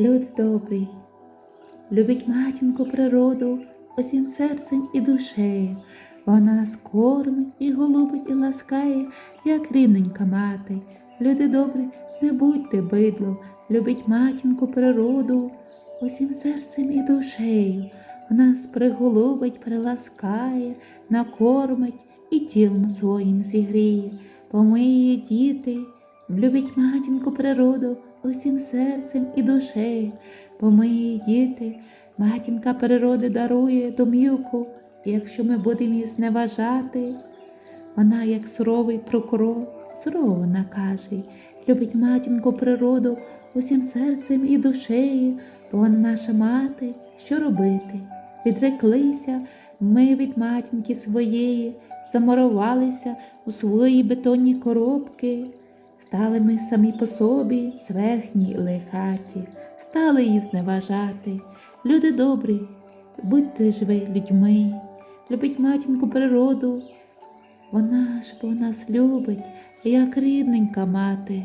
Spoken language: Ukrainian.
Люд добрий, любить матінку природу усім серцем і душею. Вона нас кормить і голубить, і ласкає, як рідненька мати. Люди добрі, не будьте бидлом, любить матінку природу усім серцем і душею. Нас приголубить, приласкає, накормить і тілом своїм зігріє. Помиє діти, любить матінку природу усім серцем і душею. бо Помиє діти, матінка природи дарує домівку, якщо ми будемо її зневажати, вона, як суровий прокурор, сурово накаже, любить матінку природу усім серцем і душею, бо вона наша мати, що робити? Відреклися ми від матінки своєї, замурувалися у свої бетонні коробки, стали ми самі по собі, зверхні лихаті, стали її зневажати. Люди добрі, будьте ж ви людьми, любить матінку природу, вона ж бо нас любить, як рідненька мати.